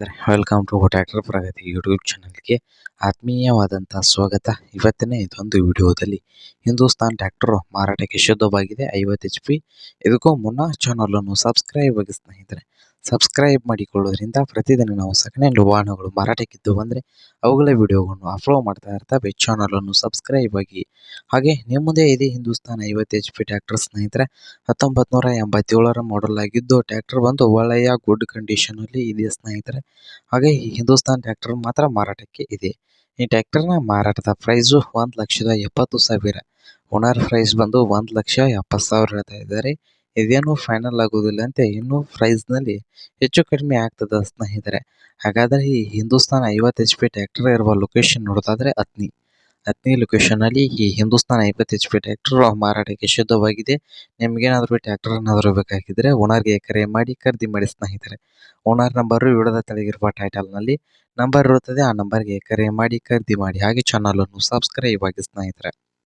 Welcome to tractor Pragati YouTube ಚಾನಲ್ಗೆ ಆತ್ಮೀಯವಾದಂಥ ಸ್ವಾಗತ. ಇವತ್ತಿನ ಇದೊಂದು ವಿಡಿಯೋದಲ್ಲಿ ಹಿಂದೂಸ್ತಾನ್ ಟ್ಯಾಕ್ಟರ್ ಮಾರಾಟಕ್ಕೆ ಶುದ್ಧವಾಗಿದೆ ಐವತ್ತು ಎಚ್ ಪಿ ಇದಕ್ಕೂ ಮುನ್ನ ಚಾನಲನ್ನು ಸಬ್ಸ್ಕ್ರೈಬ್ ಆಗಿ ಸ್ನೇಹಿತರೆ ಸಬ್ಸ್ಕ್ರೈಬ್ ಮಾಡಿಕೊಳ್ಳೋದ್ರಿಂದ ಪ್ರತಿದಿನ ನಾವು ಸೆಕೆಂಡ್ ಹ್ಯಾಂಡ್ ವಾಹನಗಳು ಮಾರಾಟಕ್ಕಿದ್ದು ಬಂದರೆ ಅವುಗಳ ವಿಡಿಯೋಗಳನ್ನು ಅಪ್ಲೋಡ್ ಮಾಡ್ತಾ ಇರ್ತವೆ ಚಾನಲನ್ನು ಸಬ್ಸ್ಕ್ರೈಬ್ ಆಗಿ. ಹಾಗೆ ನಿಮ್ಮದೇ ಇದೆ ಹಿಂದೂಸ್ತಾನ ಐವತ್ತು ಎಚ್ ಪಿ ಟ್ಯಾಕ್ಟರ್ ಸ್ನೇಹಿತರೆ ಹತ್ತೊಂಬತ್ತು ನೂರ ಎಂಬತ್ತೇಳರ ಮಾಡೆಲ್ ಆಗಿದ್ದು ಟ್ಯಾಕ್ಟರ್ ಬಂದು ಒಳ್ಳೆಯ ಗುಡ್ ಕಂಡೀಷನಲ್ಲಿ ಇದೆ ಸ್ನೇಹಿತರೆ. ಹಾಗೆ ಈ ಹಿಂದೂಸ್ತಾನ್ ಟ್ಯಾಕ್ಟರ್ ಮಾತ್ರ ಮಾರಾಟಕ್ಕೆ ಇದೆ. ಈ ಟ್ಯಾಕ್ಟರ್ನ ಮಾರಾಟದ ಪ್ರೈಸು ಒಂದು ಲಕ್ಷದ ಎಪ್ಪತ್ತು ಸಾವಿರ. ಓನರ್ ಪ್ರೈಸ್ ಬಂದು ಒಂದು ಲಕ್ಷ ಎಪ್ಪತ್ತು ಸಾವಿರ ಹೇಳ್ತಾ ಇದ್ದಾರೆ. ಇದೇನು ಫೈನಲ್ ಆಗೋದಿಲ್ಲ ಅಂತ ಇನ್ನೂ ಪ್ರೈಸ್ನಲ್ಲಿ ಹೆಚ್ಚು ಕಡಿಮೆ ಆಗ್ತದೆ ಸ್ನೇಹಿತರೆ. ಹಾಗಾದರೆ ಈ ಹಿಂದೂಸ್ತಾನ್ ಐವತ್ತು ಎಚ್ ಪಿ ಟ್ರ್ಯಾಕ್ಟರ್ ಇರುವ ಲೊಕೇಶನ್ ನೋಡೋದಾದ್ರೆ ಅತ್ನಿ. ಅತ್ನಿ ಲೊಕೇಶನ್ ಅಲ್ಲಿ ಈ ಹಿಂದೂಸ್ತಾನ್ ಐವತ್ತು ಎಚ್ ಪಿ ಟ್ರ್ಯಾಕ್ಟರ್ ಮಾರಾಟಕ್ಕೆ ಶುದ್ಧವಾಗಿದೆ ನಿಮ್ಗೇನಾದರೂ ಟ್ರ್ಯಾಕ್ಟರ್ ಏನಾದರೂ ಬೇಕಾಗಿದ್ದರೆ ಓನರ್ಗೆ ಕರೆ ಮಾಡಿ ಖರೀದಿ ಮಾಡಿ ಸ್ನೇಹಿತರೆ. ಓನರ್ ನಂಬರು ವಿಡದ ತೆಳಗಿರುವ ಟೈಟಲ್ನಲ್ಲಿ ನಂಬರ್ ಇರುತ್ತದೆ. ಆ ನಂಬರ್ಗೆ ಕರೆ ಮಾಡಿ ಖರೀದಿ ಮಾಡಿ. ಹಾಗೆ ಚಾನಲನ್ನು ಸಬ್ಸ್ಕ್ರೈಬ್ ಆಗಿ ಸ್ನೇಹಿತರೆ.